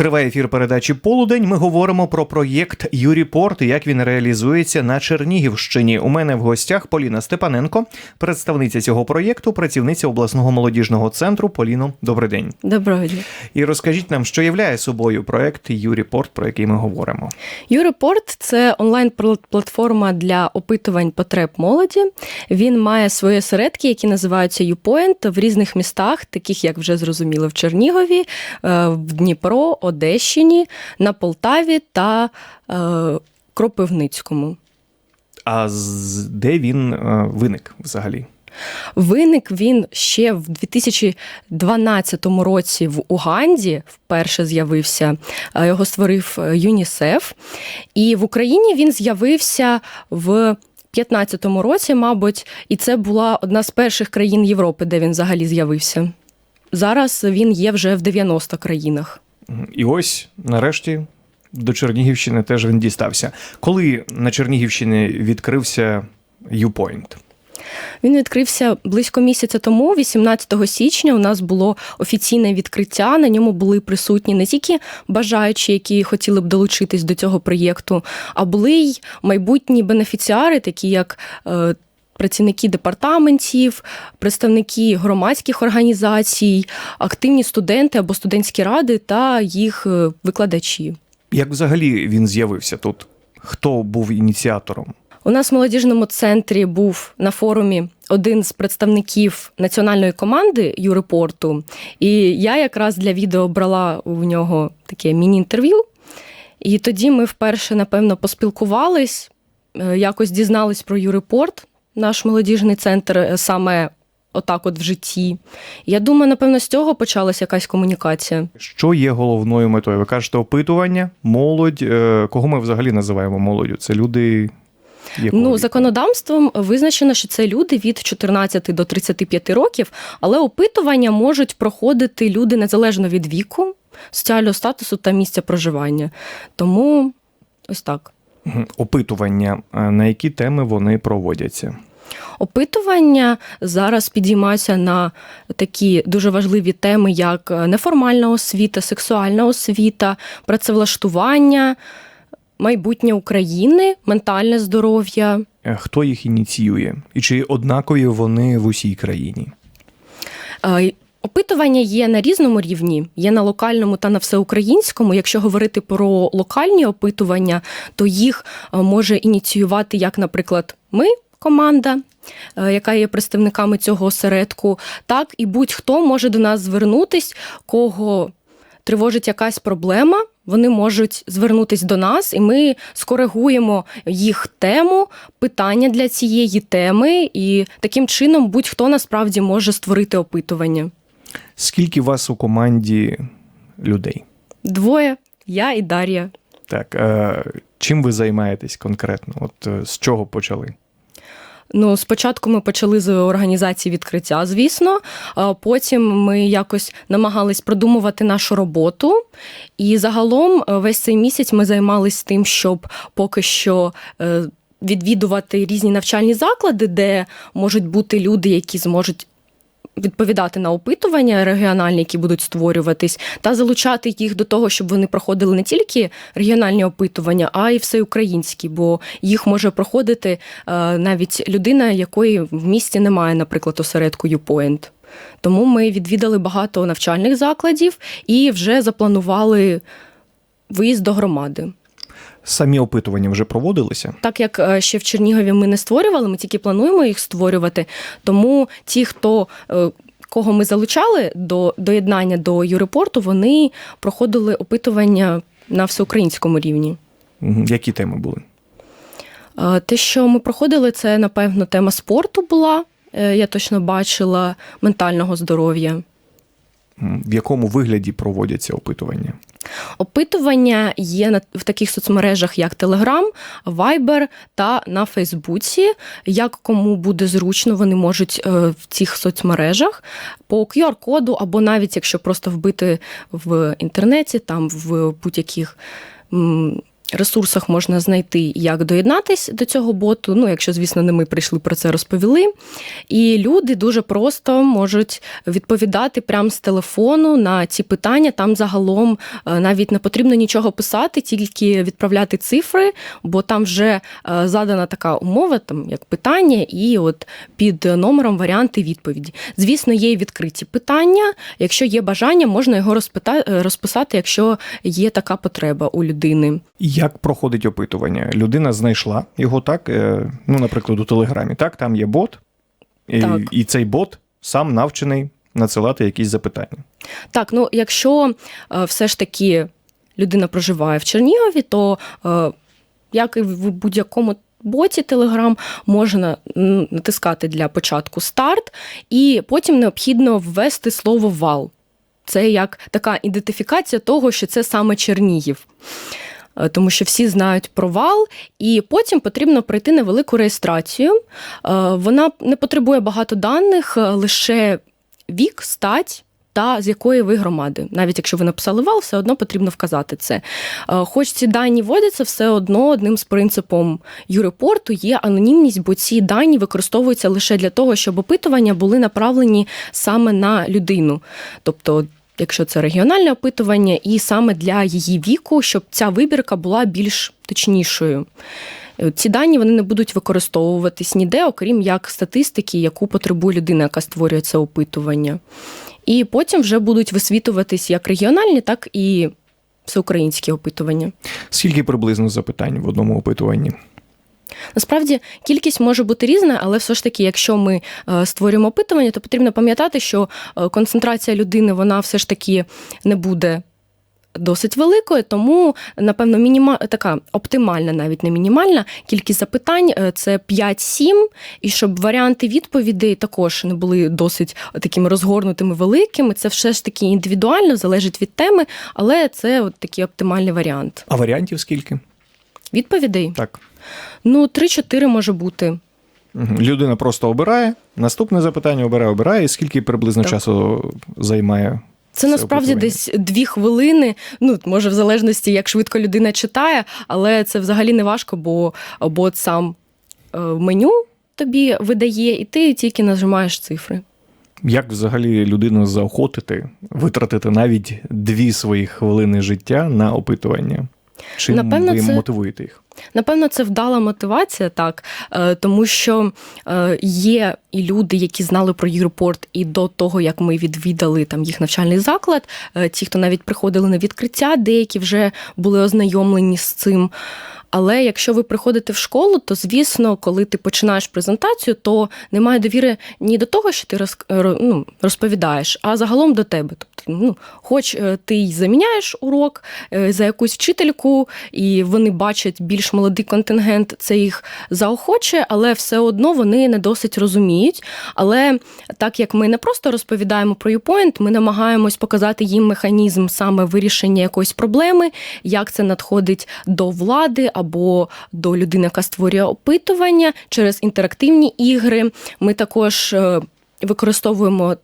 Триває ефір передачі Полудень. Ми говоримо про проєкт Юріпорт і як він реалізується на Чернігівщині. У мене в гостях Поліна Степаненко, представниця цього проєкту, працівниця обласного молодіжного центру. Поліно, добрий день. Доброго дня. І розкажіть нам, що являє собою проєкт Юріпорт, про який ми говоримо. Юрепорт це онлайн-платформа для опитувань потреб молоді. Він має свої осередки, які називаються YouPoint в різних містах, таких як вже зрозуміло в Чернігові, е, в Дніпро, Одещині, на Полтаві та е, Кропивницькому. А з де він е, виник взагалі? Виник він ще в 2012 році в Уганді. Вперше з'явився. Його створив е, ЮНІСЕФ. І в Україні він з'явився в 2015 році, мабуть, і це була одна з перших країн Європи, де він взагалі з'явився. Зараз він є вже в 90 країнах. І ось нарешті до Чернігівщини теж він дістався. Коли на Чернігівщині відкрився YouPoint? Він відкрився близько місяця тому, 18 січня. У нас було офіційне відкриття. На ньому були присутні не тільки бажаючі, які хотіли б долучитись до цього проєкту, а були й майбутні бенефіціари, такі як. Працівники департаментів, представники громадських організацій, активні студенти або студентські ради та їх е, викладачі. Як взагалі він з'явився тут? Хто був ініціатором? У нас в молодіжному центрі був на форумі один з представників національної команди Юрепорту, і я якраз для відео брала у нього таке міні-інтерв'ю. І тоді ми вперше, напевно, поспілкувались, е, якось дізнались про Юрепорт, наш молодіжний центр, е, саме отак, от в житті. Я думаю, напевно, з цього почалася якась комунікація. Що є головною метою? Ви кажете, опитування, молодь. Е, Кого ми взагалі називаємо молоддю? Це люди. якого Ну, законодавством визначено, що це люди від 14 до 35 років, але опитування можуть проходити люди незалежно від віку, соціального статусу та місця проживання. Тому ось так. Опитування, е, на які теми вони проводяться? Опитування зараз підіймаються на такі дуже важливі теми, як неформальна освіта, сексуальна освіта, працевлаштування, майбутнє України, ментальне здоров'я. Е, Хто їх ініціює? І чи однакові вони в усій країні? Опитування є на різному рівні, є на локальному та на всеукраїнському. Якщо говорити про локальні опитування, то їх е, може ініціювати як, наприклад, ми, команда, е, яка є представниками цього осередку, так і будь-хто може до нас звернутись, кого тривожить якась проблема. Вони можуть звернутись до нас, і ми скоригуємо їх тему, питання для цієї теми, і таким чином будь-хто насправді може створити опитування. Скільки вас у команді людей? Двоє, я і Дар'я. Так, е, чим ви займаєтесь конкретно? От е, з чого почали? Ну, спочатку ми почали з організації відкриття, звісно. а Потім ми якось намагались продумувати нашу роботу. І загалом е, весь цей місяць ми займалися тим, щоб поки що. е, Відвідувати різні навчальні заклади, де можуть бути люди, які зможуть відповідати на опитування регіональні, які будуть створюватись, та залучати їх до того, щоб вони проходили не тільки регіональні опитування, а й всеукраїнські, бо їх може проходити е, навіть людина, якої в місті немає, наприклад, осередку YouPoint. Тому ми відвідали багато навчальних закладів і вже запланували виїзд до громади. Самі опитування вже проводилися? Так як е, ще в Чернігові ми не створювали, ми тільки плануємо їх створювати. Тому ті, хто е, кого ми залучали до доєднання до Юрепорту, вони проходили опитування на всеукраїнському рівні. Які теми були? Е, Те, що ми проходили, це напевно тема спорту була. Я точно бачила ментального здоров'я. В якому вигляді проводяться опитування? Опитування є в таких соцмережах, як Telegram, Viber та на Фейсбуці. Як кому буде зручно, вони можуть е, в цих соцмережах по QR-коду, або навіть якщо просто вбити в інтернеті, там в будь-яких ресурсах можна знайти, як доєднатись до цього боту. Ну, якщо, звісно, не ми прийшли про це розповіли. І люди дуже просто можуть відповідати прямо з телефону на ці питання. Там загалом е, навіть не потрібно нічого писати, тільки відправляти цифри, бо там вже е, задана така умова, там як питання, і от під номером варіанти відповіді. Звісно, є відкриті питання. Якщо є бажання, можна його е, розписати, якщо є така потреба у людини. Як проходить опитування? Людина знайшла його так, е, ну, наприклад, у Телеграмі. Так, там є бот, і, Так. і цей бот сам навчений надсилати якісь запитання. Так, ну якщо е, все ж таки людина проживає в Чернігові, то е, як і в будь-якому боті Telegram, можна натискати для початку старт, і потім необхідно ввести слово вал. Це як така ідентифікація того, що це саме Чернігів. Е, Тому що всі знають про вал, і потім потрібно пройти невелику реєстрацію. Е, Вона не потребує багато даних, е, лише вік, стать. Та з якої ви громади, навіть якщо ви написали вал, все одно потрібно вказати це. Хоч ці дані вводяться, все одно одним з принципом юрепорту є анонімність, бо ці дані використовуються лише для того, щоб опитування були направлені саме на людину. Тобто, якщо це регіональне опитування, і саме для її віку, щоб ця вибірка була більш точнішою. Е, Ці дані вони не будуть використовуватись ніде, окрім як статистики, яку потребує людина, яка створює це опитування. І потім вже будуть висвітуватись як регіональні, так і всеукраїнські опитування. Скільки приблизно запитань в одному опитуванні? Насправді кількість може бути різна, але все ж таки, якщо ми е, створюємо опитування, то потрібно пам'ятати, що е, концентрація людини вона все ж таки не буде. Досить великою, тому напевно мініма... така оптимальна, навіть не мінімальна кількість запитань е, це 5-7, і щоб варіанти відповідей також не були досить такими розгорнутими великими. Це все ж таки індивідуально, залежить від теми, але це от такий оптимальний варіант. А варіантів скільки? Відповідей Так. Ну 3-4 може бути. Людина просто обирає, наступне запитання обирає, обирає, і скільки приблизно Так. часу займає. Це насправді десь дві хвилини. Ну, може, в залежності, як швидко людина читає, але це взагалі не важко, бо бот сам е, меню тобі видає, і ти тільки нажимаєш цифри. Як взагалі людину заохотити, витратити навіть дві свої хвилини життя на опитування? Чим Напевно, ви це- мотивуєте їх? Напевно, це вдала мотивація, так, е, тому що е, є і люди, які знали про Юрпорт і до того, як ми відвідали там їх навчальний заклад. е, Ті, хто навіть приходили на відкриття, деякі вже були ознайомлені з цим. Але якщо ви приходите в школу, то звісно, коли ти починаєш презентацію, то немає довіри ні до того, що ти роз, ну, розповідаєш, а загалом до тебе. Тобто, ну, хоч е, ти й заміняєш урок е, за якусь вчительку, і вони бачать більш молодий контингент, це їх заохочує, але все одно вони не досить розуміють. Але так як ми не просто розповідаємо про YouPoint, ми намагаємось показати їм механізм саме вирішення якоїсь проблеми, як це надходить до влади або до людини, яка створює опитування через інтерактивні ігри. Ми також е, використовуємо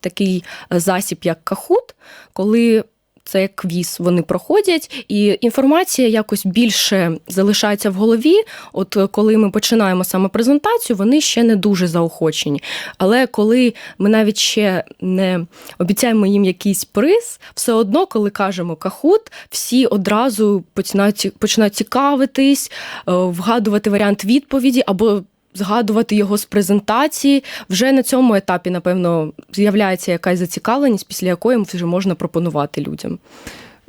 такий е, засіб, як кахут, коли це як квіз, вони проходять, і інформація якось більше залишається в голові. От е, коли ми починаємо саме презентацію, вони ще не дуже заохочені. Але коли ми навіть ще не обіцяємо їм якийсь приз, все одно, коли кажемо кахут, всі одразу починають, починають цікавитись, е, вгадувати варіант відповіді або. Згадувати його з презентації вже на цьому етапі, напевно, з'являється якась зацікавленість, після якої вже можна пропонувати людям.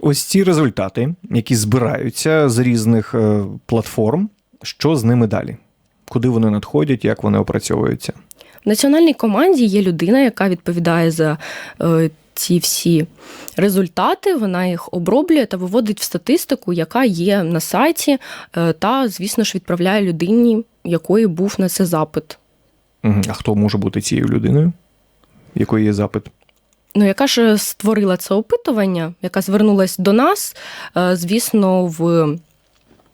Ось ці результати, які збираються з різних е, платформ, що з ними далі? Куди вони надходять, як вони опрацьовуються? В національній команді є людина, яка відповідає за е, ці всі результати. Вона їх оброблює та виводить в статистику, яка є на сайті, е, та, звісно ж, відправляє людині, якої був на це запит. А хто може бути цією людиною? Якої є запит? Ну, яка ж створила це опитування, яка звернулась до нас, е, звісно, в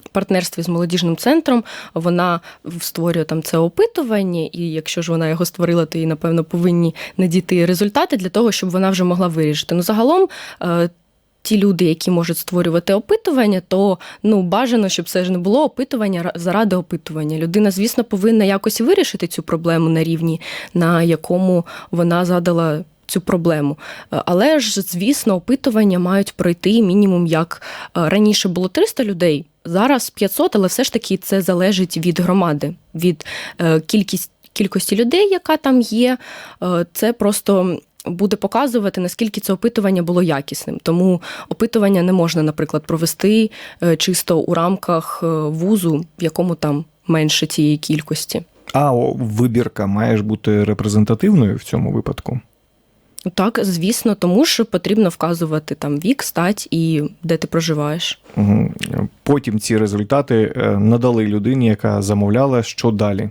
партнерстві з молодіжним центром вона створює там це опитування, і якщо ж вона його створила, то їй, напевно, повинні надійти результати для того, щоб вона вже могла вирішити. Ну, загалом. е, ті люди, які можуть створювати опитування, то ну бажано, щоб це ж не було опитування заради опитування. Людина, звісно, повинна якось вирішити цю проблему на рівні, на якому вона задала. Цю проблему, Е, але ж звісно, опитування мають пройти мінімум як е, раніше було 300 людей, зараз 500, але все ж таки це залежить від громади, від е, кількість кількості людей, яка там є. Це просто буде показувати, наскільки це опитування було якісним. Тому опитування не можна, наприклад, провести чисто у рамках вузу, в якому там менше цієї кількості. А вибірка має ж бути репрезентативною в цьому випадку. Так, звісно, тому що потрібно вказувати там вік, стать і де ти проживаєш. Потім ці результати е, надали людині, яка замовляла, що далі.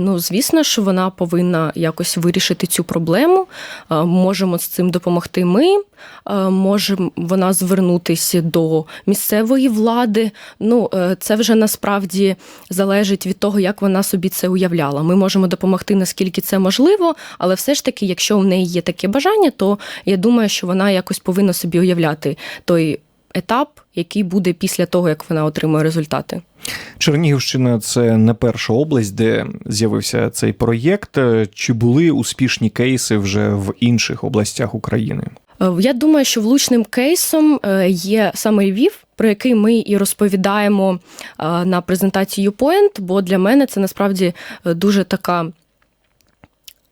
Ну, звісно, що вона повинна якось вирішити цю проблему. Е, Можемо з цим допомогти ми. е, Може вона звернутися до місцевої влади. Ну, е, це вже насправді залежить від того, як вона собі це уявляла. Ми можемо допомогти, наскільки це можливо, але все ж таки, якщо в неї є таке бажання, то я думаю, що вона якось повинна собі уявляти той етап, який буде після того, як вона отримує результати. Чернігівщина це не перша область, де з'явився цей проєкт. Чи були успішні кейси вже в інших областях України? Е, Я думаю, що влучним кейсом е, є саме Львів, про який ми і розповідаємо е, на презентації YouPoint, бо для мене це насправді дуже така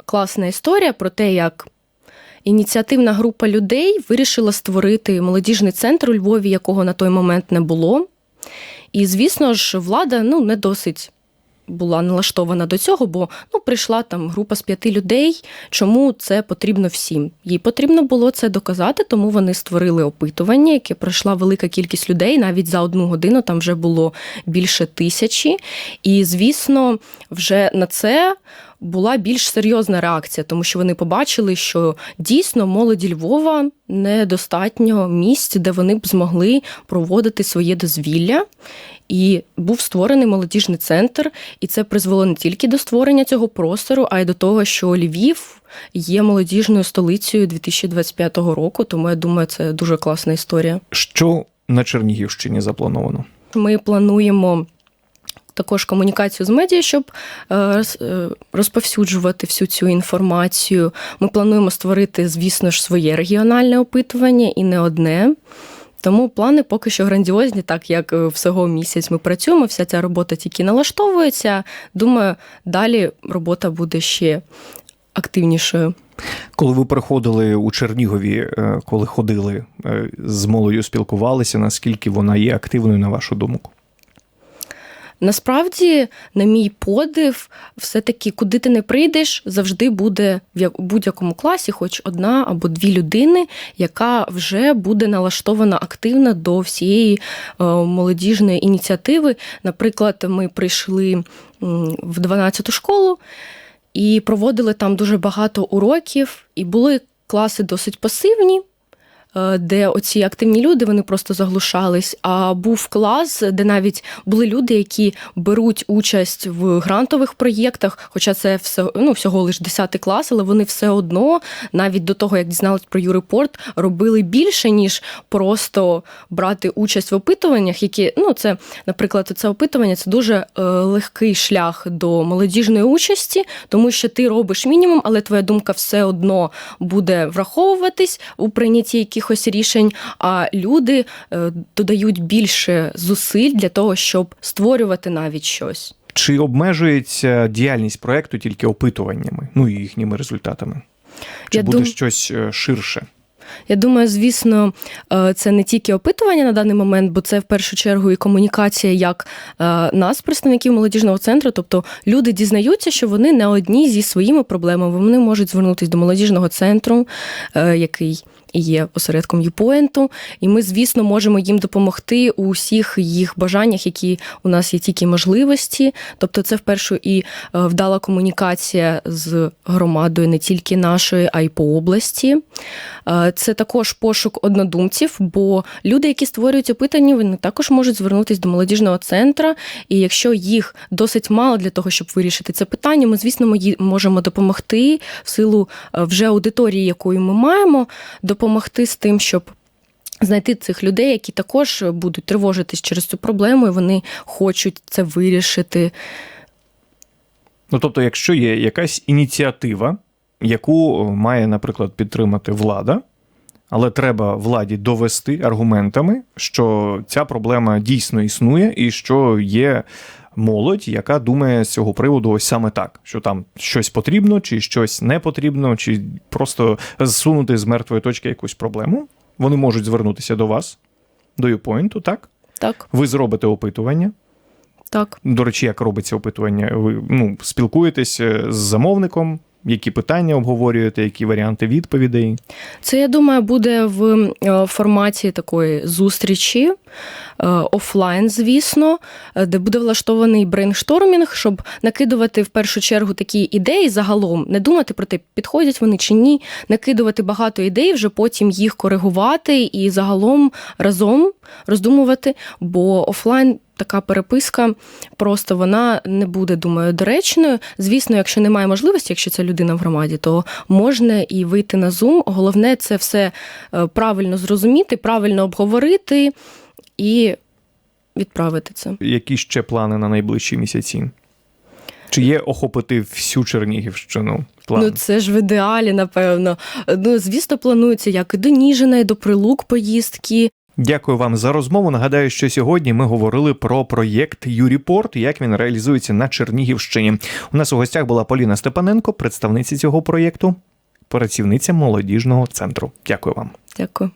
класна історія про те, як. Ініціативна група людей вирішила створити молодіжний центр у Львові, якого на той момент не було. І, звісно ж, влада ну, не досить була налаштована до цього, бо ну, прийшла там група з п'яти людей. Чому це потрібно всім? Їй потрібно було це доказати, тому вони створили опитування, яке пройшла велика кількість людей. Навіть за одну годину там вже було більше тисячі. І, звісно, вже на це. Була більш серйозна реакція, тому що вони побачили, що дійсно молоді Львова недостатньо місць, де вони б змогли проводити своє дозвілля. І був створений молодіжний центр, і це призвело не тільки до створення цього простору, а й до того, що Львів є молодіжною столицею 2025 року. Тому я думаю, це дуже класна історія. Що на Чернігівщині заплановано? Ми плануємо. Також комунікацію з медіа, щоб е, е, розповсюджувати всю цю інформацію. Ми плануємо створити, звісно ж, своє регіональне опитування і не одне. Тому плани поки що грандіозні, так як е, всього місяць ми працюємо, вся ця робота тільки налаштовується. Думаю, далі робота буде ще активнішою. Коли ви приходили у Чернігові, коли ходили з молоддю, спілкувалися, наскільки вона є активною, на вашу думку? Насправді, на мій подив, все-таки, куди ти не прийдеш, завжди буде в будь-якому класі, хоч одна або дві людини, яка вже буде налаштована активно до всієї е, молодіжної ініціативи. Наприклад, ми прийшли в 12-ту школу і проводили там дуже багато уроків, і були класи досить пасивні. Е, Де оці активні люди вони просто заглушались. А був клас, де навіть були люди, які беруть участь в грантових проєктах, хоча це все ну всього лише 10 клас, але вони все одно, навіть до того як дізнались про юрепорт, робили більше ніж просто брати участь в опитуваннях, які ну це, наприклад, це опитування це дуже е, легкий шлях до молодіжної участі, тому що ти робиш мінімум, але твоя думка все одно буде враховуватись у прийнятті якихось рішень. А люди е, додають більше зусиль для того, щоб створювати навіть щось. Чи обмежується діяльність проекту тільки опитуваннями, ну і їхніми результатами? Чи Я буде дум- щось е, ширше? Я думаю, звісно, е, це не тільки опитування на даний момент, бо це в першу чергу і комунікація як нас, представників молодіжного центру. Тобто люди дізнаються, що вони не одні зі своїми проблемами. Вони можуть звернутися до молодіжного центру, який і є осередком юпоенту. і ми, звісно, можемо їм допомогти у всіх їх бажаннях, які у нас є тільки можливості. Тобто, це вперше і е, вдала комунікація з громадою не тільки нашої, а й по області. Е, Це також пошук однодумців, бо люди, які створюють опитання, вони також можуть звернутися до молодіжного центру. І якщо їх досить мало для того, щоб вирішити це питання, ми, звісно, ми можемо допомогти в силу е, вже аудиторії, якою ми маємо, допомогти з тим, щоб. Знайти цих людей, які також будуть тривожитись через цю проблему, і вони хочуть це вирішити. Ну тобто, якщо є якась ініціатива, яку має, наприклад, підтримати влада, але треба владі довести аргументами, що ця проблема дійсно існує, і що є молодь, яка думає з цього приводу ось саме так, що там щось потрібно, чи щось не потрібно, чи просто зсунути з мертвої точки якусь проблему. Вони можуть звернутися до вас, до юпойнту, так? Так, Ви зробите опитування. так. До речі, як робиться опитування? Ви ну, спілкуєтесь е, з замовником, які питання обговорюєте, які варіанти відповідей? Це, я думаю, буде в е, форматі такої зустрічі е, офлайн, звісно, е, де буде влаштований брейнштормінг, щоб накидувати в першу чергу такі ідеї загалом, не думати про те, підходять вони чи ні, накидувати багато ідей, вже потім їх коригувати і загалом разом роздумувати, бо офлайн. Така переписка просто вона не буде, думаю, доречною. Звісно, якщо немає можливості, якщо це людина в громаді, то можна і вийти на Zoom. Головне це все е, правильно зрозуміти, правильно обговорити і відправити це. Які ще плани на найближчі місяці? Чи є охопити всю Чернігівщину? План? Ну це ж в ідеалі, напевно. Ну, звісно, планується як і до Ніжина, і до Прилук поїздки. Дякую вам за розмову. Нагадаю, що сьогодні ми говорили про проєкт Юріпорт, як він реалізується на Чернігівщині. У нас у гостях була Поліна Степаненко, представниця цього проєкту, працівниця молодіжного центру. Дякую вам. Дякую.